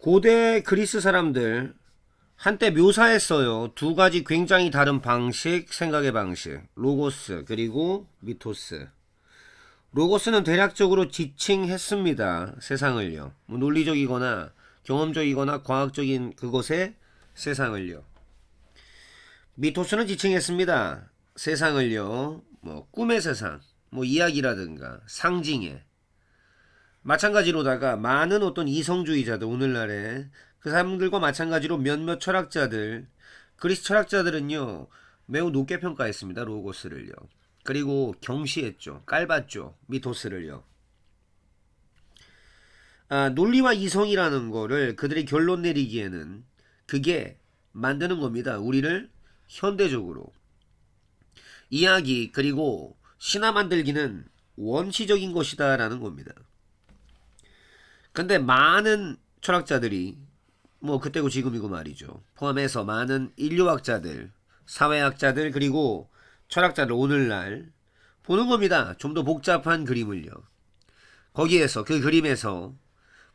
고대 그리스 사람들 한때 묘사했어요. 두 가지 굉장히 다른 방식, 생각의 방식. 로고스 그리고 미토스. 로고스는 대략적으로 지칭했습니다. 세상을요. 뭐 논리적이거나 경험적이거나 과학적인 그것의 세상을요. 미토스는 지칭했습니다. 세상을요. 뭐 꿈의 세상, 뭐 이야기라든가 상징의 마찬가지로다가 많은 어떤 이성주의자들 오늘날에 그 사람들과 마찬가지로 몇몇 철학자들 그리스 철학자들은요 매우 높게 평가했습니다 로고스를요. 그리고 경시했죠 깔봤죠 미토스를요. 아, 논리와 이성이라는 거를 그들이 결론 내리기에는 그게 만드는 겁니다 우리를 현대적으로. 이야기 그리고 신화 만들기는 원시적인 것이다라는 겁니다. 근데 많은 철학자들이 뭐 그때고 지금이고 말이죠. 포함해서 많은 인류학자들, 사회학자들 그리고 철학자들 오늘날 보는 겁니다. 좀 더 복잡한 그림을요. 거기에서 그 그림에서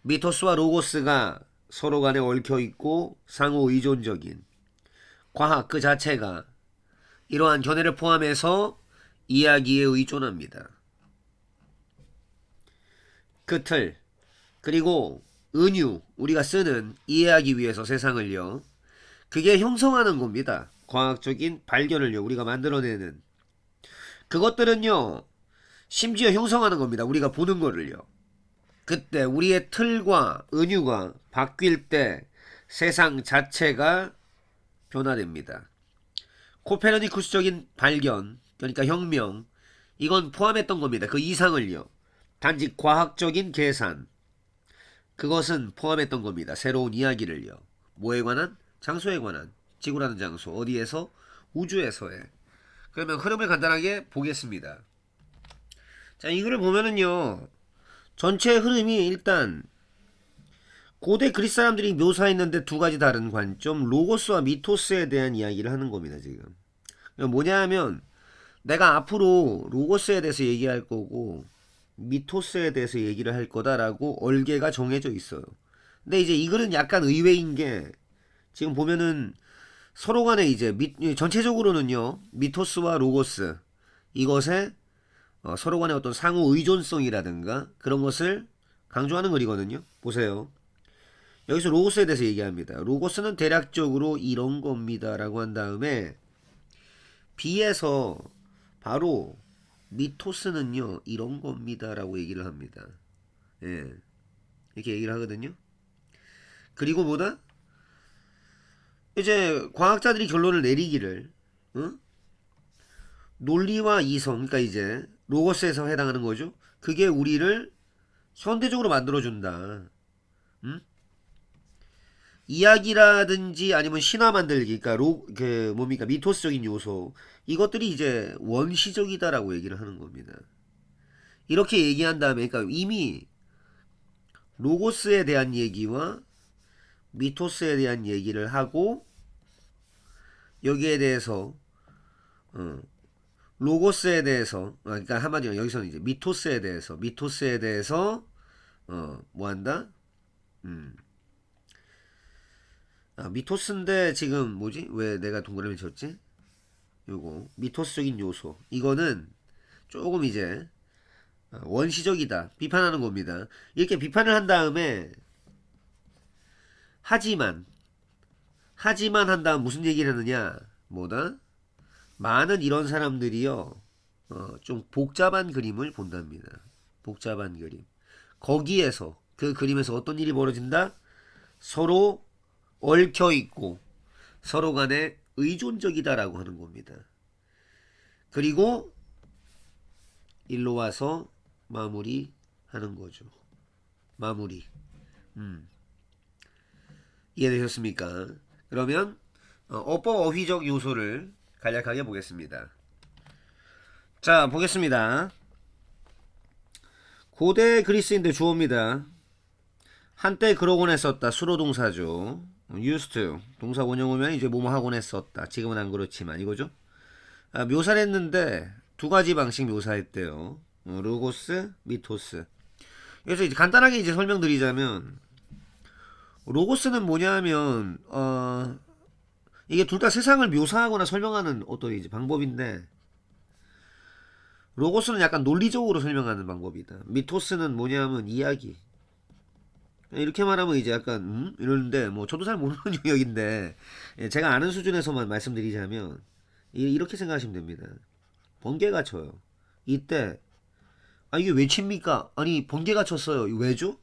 미토스와 로고스가 서로 간에 얽혀 있고 상호 의존적인 과학 그 자체가 이러한 견해를 포함해서 이야기에 의존합니다. 그 틀, 그리고 은유, 우리가 쓰는 이해하기 위해서 세상을요. 그게 형성하는 겁니다. 과학적인 발견을요. 우리가 만들어내는. 그것들은요. 심지어 형성하는 겁니다. 우리가 보는 거를요. 그때 우리의 틀과 은유가 바뀔 때 세상 자체가 변화됩니다. 코페르니쿠스적인 발견, 그러니까 혁명, 이건 포함했던 겁니다. 그 이상을요. 단지 과학적인 계산, 그것은 포함했던 겁니다. 새로운 이야기를요. 뭐에 관한? 장소에 관한. 지구라는 장소. 어디에서? 우주에서의. 그러면 흐름을 간단하게 보겠습니다. 자, 이 글을 보면은요. 전체 흐름이 일단 고대 그리스 사람들이 묘사했는데 두 가지 다른 관점, 로고스와 미토스에 대한 이야기를 하는 겁니다, 지금. 뭐냐 하면 내가 앞으로 로고스에 대해서 얘기할 거고 미토스에 대해서 얘기를 할 거다라고 얼개가 정해져 있어요. 근데 이제 이 글은 약간 의외인 게 지금 보면은 서로 간에 이제 미, 전체적으로는요 미토스와 로고스 이것에 어, 서로 간의 어떤 상호 의존성이라든가 그런 것을 강조하는 글이거든요. 보세요. 여기서 로고스에 대해서 얘기합니다. 로고스는 대략적으로 이런 겁니다라고 한 다음에 B에서 바로 미토스는요 이런 겁니다라고 얘기를 합니다. 예, 이렇게 얘기를 하거든요. 그리고 뭐다? 이제 과학자들이 결론을 내리기를 응? 논리와 이성, 그러니까 이제 로고스에서 해당하는 거죠. 그게 우리를 현대적으로 만들어준다. 응? 이야기라든지 아니면 신화 만들기, 그러니까 로, 그 뭡니까 미토스적인 요소 이것들이 이제 원시적이다라고 얘기를 하는 겁니다. 이렇게 얘기한 다음에, 그러니까 이미 로고스에 대한 얘기와 미토스에 대한 얘기를 하고 여기에 대해서 어, 로고스에 대해서 아, 그러니까 한마디로 여기서는 이제 미토스에 대해서 미토스에 대해서 어, 뭐 한다? 음. 아, 미토스인데 지금 뭐지? 왜 내가 동그라미 쳤지? 요거 미토스적인 요소. 이거는 조금 이제 어, 원시적이다. 비판하는 겁니다. 이렇게 비판을 한 다음에 하지만 하지만 한 다음 무슨 얘기를 하느냐? 뭐다? 많은 이런 사람들이요. 어, 좀 복잡한 그림을 본답니다. 복잡한 그림. 거기에서 그 그림에서 어떤 일이 벌어진다? 서로 얽혀 있고 서로 간에 의존적이다라고 하는 겁니다. 그리고 일로 와서 마무리 하는 거죠. 마무리. 음. 이해되셨습니까? 그러면 어, 어법 어휘적 요소를 간략하게 보겠습니다. 자, 보겠습니다. 고대 그리스인들 주어입니다. 한때 그러곤 했었다. 수로 동사죠. Used to. 동사 원형 오면 이제 뭐뭐 하곤 했었다. 지금은 안 그렇지만 이거죠. 아, 묘사를 했는데 두 가지 방식 묘사했대요. 어, 로고스, 미토스. 그래서 이제 간단하게 이제 설명드리자면 로고스는 뭐냐면 어 이게 둘 다 세상을 묘사하거나 설명하는 어떤 이제 방법인데 로고스는 약간 논리적으로 설명하는 방법이다. 미토스는 뭐냐면 이야기. 이렇게 말하면 이제 약간 음? 이러는데 뭐 저도 잘 모르는 영역인데 예, 제가 아는 수준에서만 말씀드리자면 이- 이렇게 생각하시면 됩니다. 번개가 쳐요. 이때 아 이게 왜 칩니까? 아니 번개가 쳤어요. 왜죠?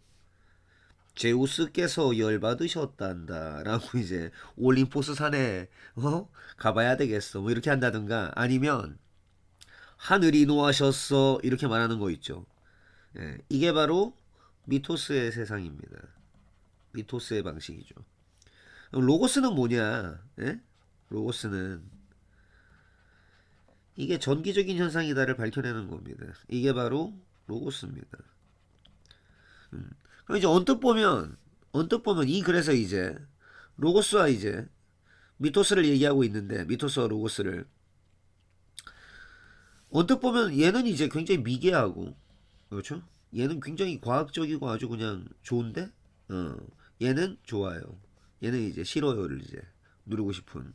제우스께서 열받으셨단다 라고 이제 올림포스 산에 어? 가봐야 되겠어 뭐 이렇게 한다든가 아니면 하늘이 노하셨어 이렇게 말하는 거 있죠 예, 이게 바로 미토스의 세상입니다. 미토스의 방식이죠. 로고스는 뭐냐? 예? 로고스는 이게 전기적인 현상이다를 밝혀내는 겁니다. 이게 바로 로고스입니다. 그럼 이제 언뜻 보면 언뜻 보면 이 글에서 이제 로고스와 이제 미토스를 얘기하고 있는데 미토스와 로고스를 언뜻 보면 얘는 이제 굉장히 미개하고 그렇죠? 얘는 굉장히 과학적이고 아주 그냥 좋은데 어 얘는 좋아요. 얘는 이제 싫어요를 이제 누르고 싶은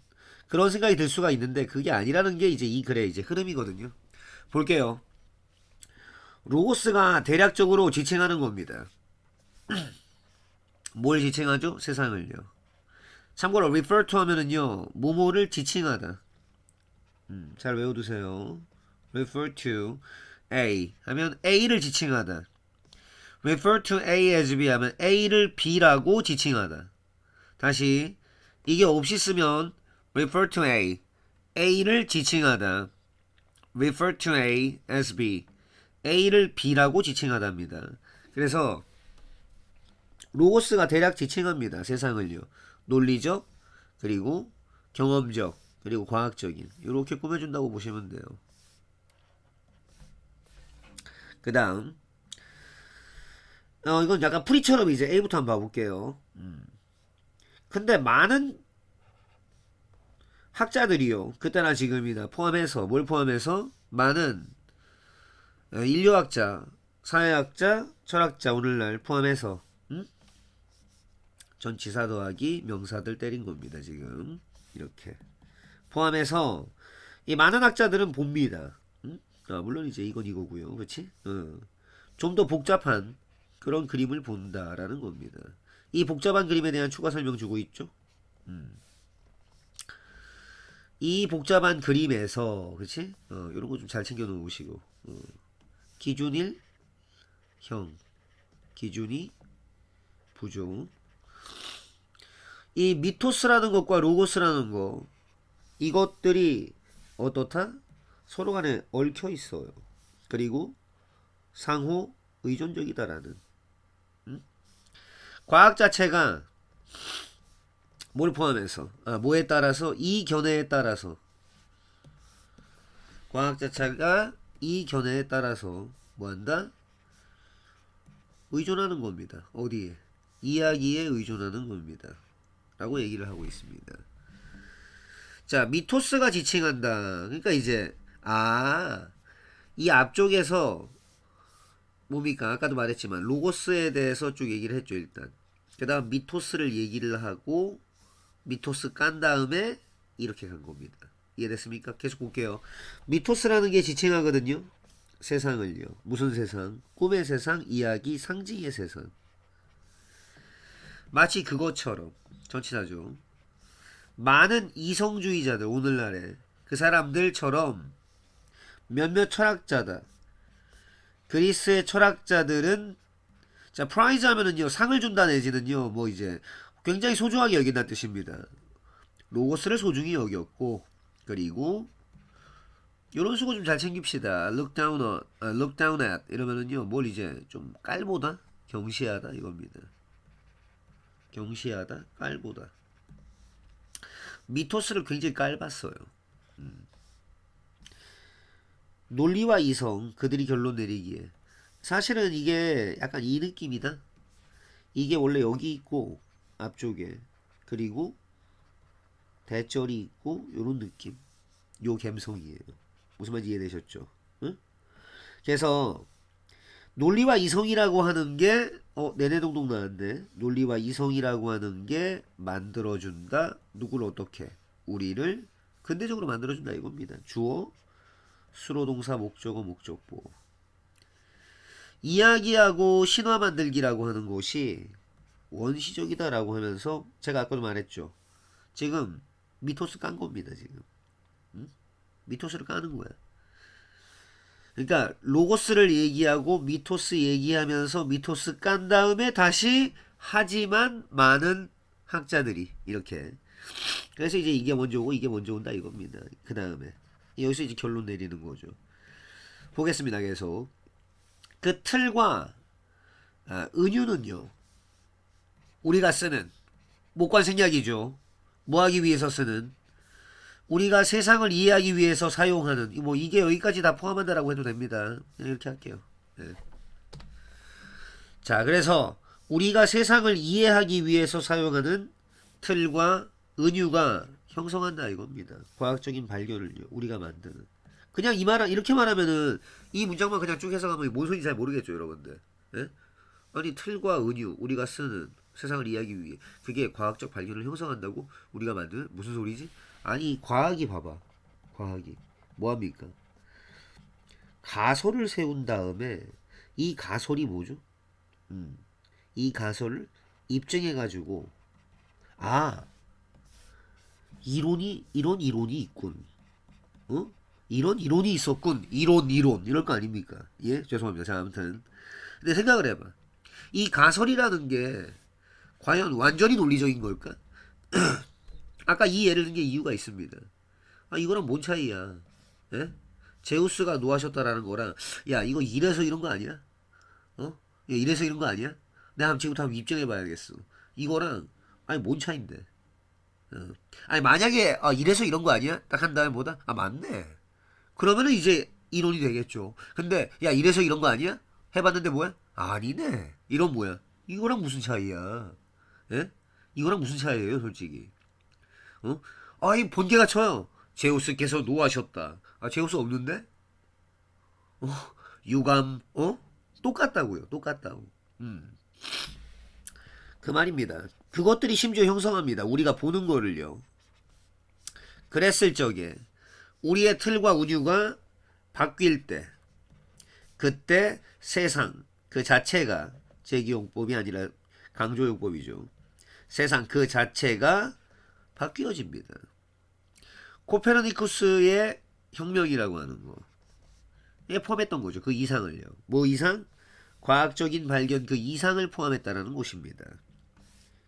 그런 생각이 들 수가 있는데 그게 아니라는 게 이제 이 글의 이제 흐름이거든요. 볼게요. 로고스가 대략적으로 지칭하는 겁니다. 뭘 지칭하죠? 세상을요. 참고로 refer to 하면은요, 뭐뭐를 지칭하다. 음, 잘 외워두세요. refer to A 하면 A를 지칭하다. refer to A as B 하면 A를 B라고 지칭하다. 다시 이게 없이 쓰면 refer to A A를 지칭하다. refer to A as B A를 B라고 지칭하답니다. 그래서 로고스가 대략 지칭합니다. 세상을요. 논리적, 그리고 경험적, 그리고 과학적인. 이렇게 꾸며준다고 보시면 돼요. 그 다음. 어, 이건 약간 프리처럼 이제 A부터 한번 봐볼게요. 음. 근데 많은 학자들이요. 그때나 지금이나 포함해서, 뭘 포함해서? 많은 어, 인류학자, 사회학자, 철학자, 오늘날 포함해서, 음? 전치사 더하기 명사들 때린 겁니다 지금 이렇게 포함해서 이 많은 학자들은 봅니다 음? 아, 물론 이제 이건 이거고요 그렇지 어. 좀더 복잡한 그런 그림을 본다라는 겁니다 이 복잡한 그림에 대한 추가 설명 주고 있죠 음. 이 복잡한 그림에서 그렇지 어, 이런 거 좀 잘 챙겨 놓으시고 어. 기준일 형 기준이 부종 이 미토스라는 것과 로고스라는 거 이것들이 어떻다? 서로 간에 얽혀 있어요. 그리고 상호 의존적이다라는 음? 과학 자체가 뭘 포함해서 아, 뭐에 따라서 이 견해에 따라서 과학 자체가 이 견해에 따라서 뭐한다? 의존하는 겁니다. 어디에? 이야기에 의존하는 겁니다. 라고 얘기를 하고 있습니다. 자, 미토스가 지칭한다. 그러니까 이제 아, 이 앞쪽에서 뭡니까? 아까도 말했지만 로고스에 대해서 쭉 얘기를 했죠, 일단. 그다음 미토스를 얘기를 하고 미토스 깐 다음에 이렇게 간 겁니다. 이해됐습니까? 계속 볼게요. 미토스라는 게 지칭하거든요. 세상을요. 무슨 세상? 꿈의 세상, 이야기, 상징의 세상. 마치 그것처럼 전치사죠. 많은 이성주의자들 오늘날에 그 사람들처럼 몇몇 철학자다. 그리스의 철학자들은 자 프라이즈 하면은요 상을 준다 내지는요 뭐 이제 굉장히 소중하게 여긴다는 뜻입니다. 로고스를 소중히 여겼고 그리고 이런 수고 좀 잘 챙깁시다. look down on, 아, look down at 이러면은요 뭘 이제 좀 깔보다 경시하다 이겁니다. 경시하다, 깔보다. 미토스를 굉장히 깔봤어요. 음. 논리와 이성, 그들이 결론 내리기에. 사실은 이게 약간 이 느낌이다. 이게 원래 여기 있고, 앞쪽에. 그리고, 대절이 있고, 요런 느낌. 요 감성이에요. 무슨 말인지 이해되셨죠? 응? 그래서, 논리와 이성이라고 하는 게 어 내내동동 나왔네. 논리와 이성이라고 하는 게 만들어준다. 누구를 어떻게? 우리를 근대적으로 만들어준다 이겁니다. 주어, 수로 동사, 목적어, 목적보. 이야기하고 신화 만들기라고 하는 것이 원시적이다라고 하면서 제가 아까도 말했죠. 지금 미토스 깐 겁니다. 지금 응? 미토스를 까는 거야. 그러니까 로고스를 얘기하고 미토스 얘기하면서 미토스 깐 다음에 다시 하지만 많은 학자들이 이렇게 그래서 이제 이게 먼저 오고 이게 먼저 온다 이겁니다. 그 다음에 여기서 이제 결론 내리는 거죠. 보겠습니다. 계속 그 틀과 아, 은유는요 우리가 쓰는 목관생략이죠. 뭐 하기 위해서 쓰는 우리가 세상을 이해하기 위해서 사용하는 뭐 이게 여기까지 다 포함한다라고 해도 됩니다. 이렇게 할게요. 네. 자, 그래서 우리가 세상을 이해하기 위해서 사용하는 틀과 은유가 형성한다 이겁니다. 과학적인 발견을요. 우리가 만드는. 그냥 이 말, 이렇게 말하면은 이 문장만 그냥 쭉 해석하면 뭔 소리인지 잘 모르겠죠, 여러분들. 예? 아니, 틀과 은유, 우리가 쓰는 세상을 이해하기 위해 그게 과학적 발견을 형성한다고 우리가 만드는 무슨 소리지? 아니, 과학이 봐봐. 과학이. 뭐합니까? 가설을 세운 다음에 이 가설이 뭐죠? 음, 이 가설을 입증해가지고 아 이론이 이런 이론이 있군. 어? 이런 이론이 있었군. 이론 이론 이럴 거 아닙니까? 예 죄송합니다. 자 아무튼 근데 생각을 해봐. 이 가설이라는 게 과연 완전히 논리적인 걸까? 아까 이 예를 든 게 이유가 있습니다. 아 이거랑 뭔 차이야? 예? 제우스가 노하셨다라는 거랑 야 이거 이래서 이런 거 아니야? 어? 야, 이래서 이런 거 아니야? 내가 지금부터 한번 입증해 봐야겠어. 이거랑 아니 뭔 차인데? 어. 아니 만약에 아, 이래서 이런 거 아니야? 딱 한 다음에 뭐다? 아 맞네. 그러면은 이제 이론이 되겠죠. 근데 야 이래서 이런 거 아니야? 해봤는데 뭐야? 아니네. 이런 뭐야? 이거랑 무슨 차이야? 예? 이거랑 무슨 차이예요, 솔직히? 어? 아이 본계가 쳐요. 제우스께서 노하셨다. 아 제우스 없는데? 어? 유감 어? 똑같다고요. 똑같다고. 음. 그 말입니다. 그것들이 심지어 형성합니다. 우리가 보는 거를요. 그랬을 적에 우리의 틀과 운유가 바뀔 때 그때 세상 그 자체가 제기용법이 아니라 강조용법이죠. 세상 그 자체가 바뀌어집니다. 코페르니쿠스의 혁명이라고 하는 거. 에 포함했던 거죠. 그 이상을요. 뭐 이상? 과학적인 발견 그 이상을 포함했다라는 것입니다.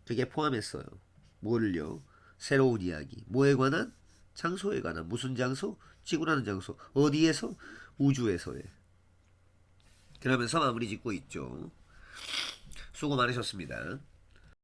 그게 포함했어요. 뭐를요? 새로운 이야기. 뭐에 관한? 장소에 관한. 무슨 장소? 지구라는 장소. 어디에서? 우주에서의. 그러면서 마무리 짓고 있죠. 수고 많으셨습니다.